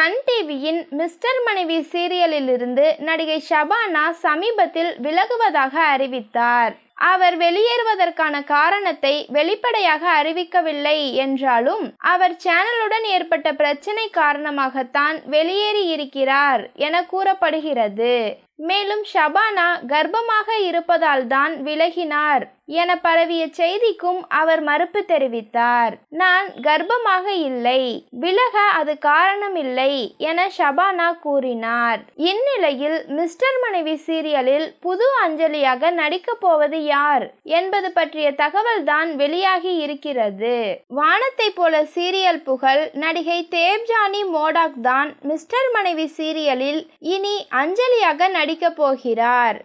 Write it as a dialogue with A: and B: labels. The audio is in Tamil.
A: சன் டிவியின் மிஸ்டர் மனைவி சீரியலிலிருந்து நடிகை ஷபானா சமீபத்தில் விலகுவதாக அறிவித்தார். அவர் வெளியேறுவதற்கான காரணத்தை வெளிப்படையாக அறிவிக்கவில்லை என்றாலும் அவர் சேனலுடன் ஏற்பட்ட பிரச்சினை காரணமாகத்தான் வெளியேறியிருக்கிறார் என கூறப்படுகிறது. மேலும் ஷபானா கர்ப்பமாக இருப்பதால் தான் விலகினார் என பரவிய செய்திக்கும் அவர் மறுப்பு தெரிவித்தார். நான் கர்ப்பமாக இல்லை விலக அது காரணமில்லை என ஷபானா கூறினார். இந்நிலையில் மிஸ்டர் மனைவி சீரியலில் புது அஞ்சலியாக நடிக்கப் போவது யார் என்பது பற்றிய தகவல் தான் வெளியாகி இருக்கிறது. வானத்தை போல சீரியல் புகழ் நடிகை தேவ்ஜானி மோடாக் தான் மிஸ்டர் மனைவி சீரியலில் இனி அஞ்சலியாக நடி நடிக்கப் போகிறார்